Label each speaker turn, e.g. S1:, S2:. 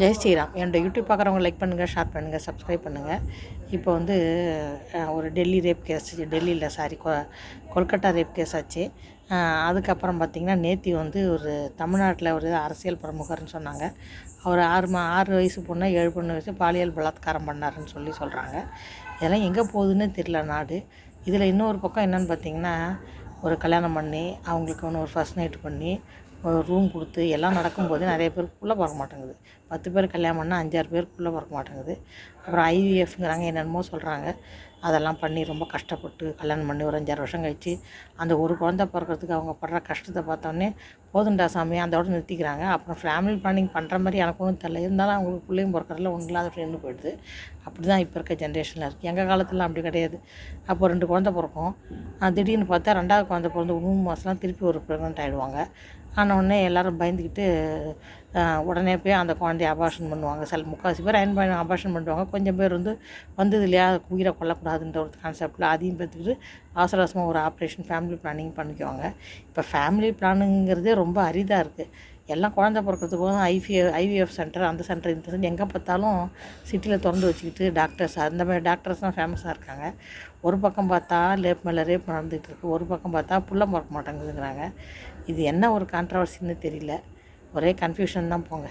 S1: ஜெய் ஸ்ரீராம். என்னோடய யூடியூப் பார்க்குறவங்க லைக் பண்ணுங்கள் ஷேர் பண்ணுங்கள் சப்ஸ்கிரைப் பண்ணுங்கள் இப்போ வந்து ஒரு டெல்லி ரேப் கேஸ் டெல்லியில் சாரி கொ கொல்கட்டா ரேப் கேஸ் ஆச்சு. அதுக்கப்புறம் பார்த்திங்கன்னா நேத்தி வந்து ஒரு தமிழ்நாட்டில் ஒரு அரசியல் பிரமுகர்னு சொன்னாங்க. அவர் ஆறு மா ஆறு வயசு பொண்ணை ஏழு பொண்ணு வயசு பாலியல் பலாத்காரம் பண்ணாருன்னு சொல்லி சொல்கிறாங்க இதெல்லாம் எங்கே போகுதுன்னு தெரியல நாடு. இதில் இன்னொரு பக்கம் என்னன்னு பார்த்தீங்கன்னா ஒரு கல்யாணம் பண்ணி அவங்களுக்கு ஒன்று ஒரு ஃபஸ்ட் நைட் பண்ணி ரூம் கொடுத்து எல்லாம் நடக்கும்போது நிறைய பேருக்குள்ளே பார்க்க மாட்டேங்குது. பத்து பேர் கல்யாணம் பண்ணால் அஞ்சாறு பேருக்குள்ளே பார்க்க மாட்டேங்குது. அப்புறம் ஐவிஎஃப்ங்கிறாங்க என்னென்னமோ சொல்கிறாங்க அதெல்லாம் பண்ணி ரொம்ப கஷ்டப்பட்டு கல்யாணம் பண்ணி ஒரு அஞ்சாறு வருஷம் கழிச்சு அந்த ஒரு குழந்தை பிறக்கிறதுக்கு அவங்க படுற கஷ்டத்தை பார்த்தோன்னே போதுண்டா சாமி அதோடு நிறுத்திக்கிறாங்க. அப்புறம் ஃபேமிலி பிளானிங் பண்ணுற மாதிரி எனக்கு ஒன்றும் தெரியல. இருந்தாலும் அவங்களுக்கு பிள்ளையும் பிறக்கறதுல ஒன்றும் இல்லாத நின்று போயிடுது. அப்படி தான் இப்போ இருக்க ஜென்ரேஷனில் இருக்குது எங்கள் காலத்துலலாம் அப்படி கிடையாது. அப்போ ரெண்டு குழந்தை பிறக்கும். திடீர்னு பார்த்தா ரெண்டாவது குழந்தை பிறந்து மூணு மாதம்லாம் திருப்பி ஒரு ப்ரெக்னென்ட் ஆகிடுவாங்க ஆன எல்லோரும் பயந்துக்கிட்டு உடனே போய் அந்த குழந்தைய அபார்ஷன் பண்ணுவாங்க. சில முக்கால்வாசி பேர் அயன் பண்ணி அபார்ஷன் பண்ணுவாங்க கொஞ்சம் பேர் வந்து வந்தது இல்லையா? உயிரை கொல்லக்கூடாதுன்ற ஒரு கான்செப்டில் அதையும் பார்த்துக்கிட்டு அவசர அவசரமாக ஒரு ஆப்ரேஷன் ஃபேமிலி பிளானிங் பண்ணிக்குவாங்க. இப்போ ஃபேமிலி பிளானுங்கிறதே ரொம்ப அரிதாக இருக்குது எல்லாம் குழந்த பிறக்கிறதுக்கு ஐஃபி ஐவிஎஃப் சென்டர் அந்த சென்டர் இந்த சென்டர் எங்கே பார்த்தாலும் சிட்டியில் திறந்து வச்சுக்கிட்டு டாக்டர்ஸ் அந்த மாதிரி டாக்டர்ஸ் தான் ஃபேமஸாக இருக்காங்க. ஒரு பக்கம் பார்த்தா லேப் மேலே ரேப் நடந்துகிட்டு இருக்குது ஒரு பக்கம் பார்த்தா புள்ள பிறக்க மாட்டேங்குதுங்கிறாங்க. இது என்ன ஒரு கான்ட்ரவர்சின்னு தெரியல. ஒரே கன்ஃபியூஷன் தான் போங்க.